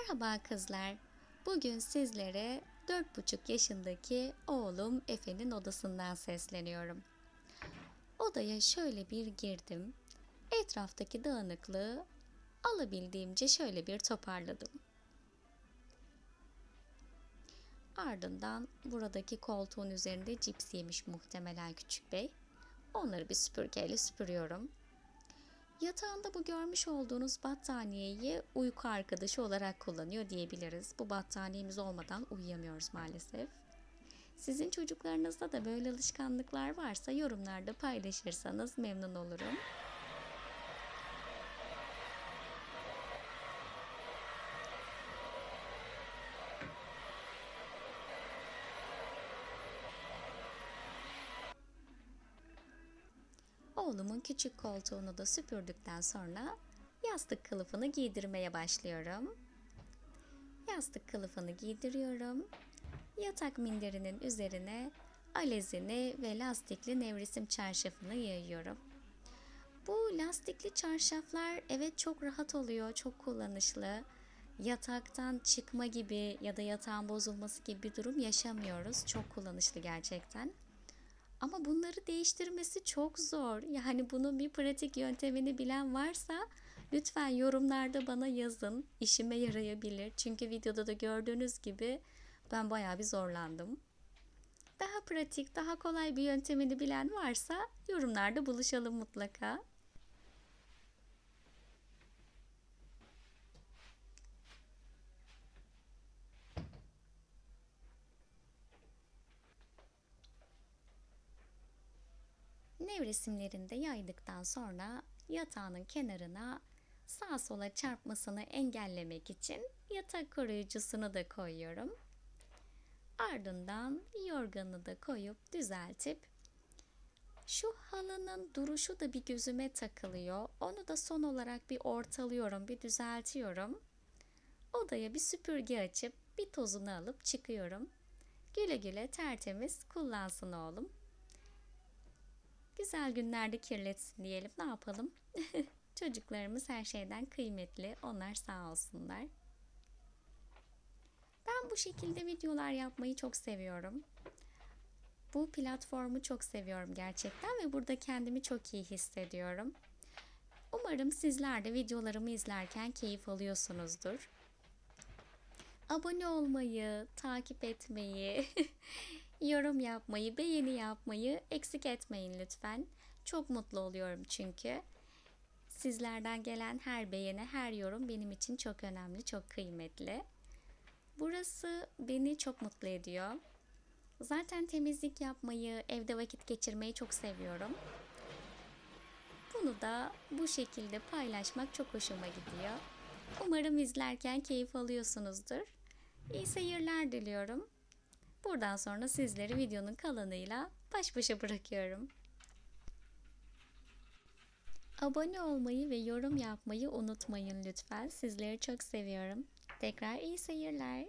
Merhaba kızlar. Bugün sizlere 4,5 yaşındaki oğlum Efe'nin odasından sesleniyorum. Odaya şöyle bir girdim. Etraftaki dağınıklığı alabildiğimce şöyle bir toparladım. Ardından buradaki koltuğun üzerinde cips yemiş muhtemelen küçük bey. Onları bir süpürgeyle süpürüyorum. Yatağında bu görmüş olduğunuz battaniyeyi uyku arkadaşı olarak kullanıyor diyebiliriz. Bu battaniyemiz olmadan uyuyamıyoruz maalesef. Sizin çocuklarınızda da böyle alışkanlıklar varsa yorumlarda paylaşırsanız memnun olurum. Oğlumun küçük koltuğunu da süpürdükten sonra yastık kılıfını giydirmeye başlıyorum. Yastık kılıfını giydiriyorum. Yatak minderinin üzerine alezini ve lastikli nevresim çarşafını yayıyorum. Bu lastikli çarşaflar evet çok rahat oluyor, çok kullanışlı. Yataktan çıkma gibi ya da yatağın bozulması gibi bir durum yaşamıyoruz. Çok kullanışlı gerçekten. Değiştirmesi çok zor. Yani bunun bir pratik yöntemini bilen varsa lütfen yorumlarda bana yazın. İşime yarayabilir. Çünkü videoda da gördüğünüz gibi ben bayağı bir zorlandım. Daha pratik, daha kolay bir yöntemini bilen varsa yorumlarda buluşalım mutlaka. Nevresimlerini de yaydıktan sonra yatağının kenarına sağa sola çarpmasını engellemek için yatak koruyucusunu da koyuyorum. Ardından yorganı da koyup düzeltip şu halının duruşu da bir gözüme takılıyor. Onu da son olarak bir ortalıyorum, bir düzeltiyorum. Odaya bir süpürge açıp bir tozunu alıp çıkıyorum. Güle güle tertemiz kullansın oğlum. Güzel günlerde kirletsin diyelim. Ne yapalım? Çocuklarımız her şeyden kıymetli. Onlar sağ olsunlar. Ben bu şekilde videolar yapmayı çok seviyorum. Bu platformu çok seviyorum gerçekten ve burada kendimi çok iyi hissediyorum. Umarım sizler de videolarımı izlerken keyif alıyorsunuzdur. Abone olmayı, takip etmeyi, yorum yapmayı, beğeni yapmayı eksik etmeyin lütfen. Çok mutlu oluyorum çünkü. Sizlerden gelen her beğeni, her yorum benim için çok önemli, çok kıymetli. Burası beni çok mutlu ediyor. Zaten temizlik yapmayı, evde vakit geçirmeyi çok seviyorum. Bunu da bu şekilde paylaşmak çok hoşuma gidiyor. Umarım izlerken keyif alıyorsunuzdur. İyi seyirler diliyorum. Buradan sonra sizleri videonun kalanıyla baş başa bırakıyorum. Abone olmayı ve yorum yapmayı unutmayın lütfen. Sizleri çok seviyorum. Tekrar iyi seyirler.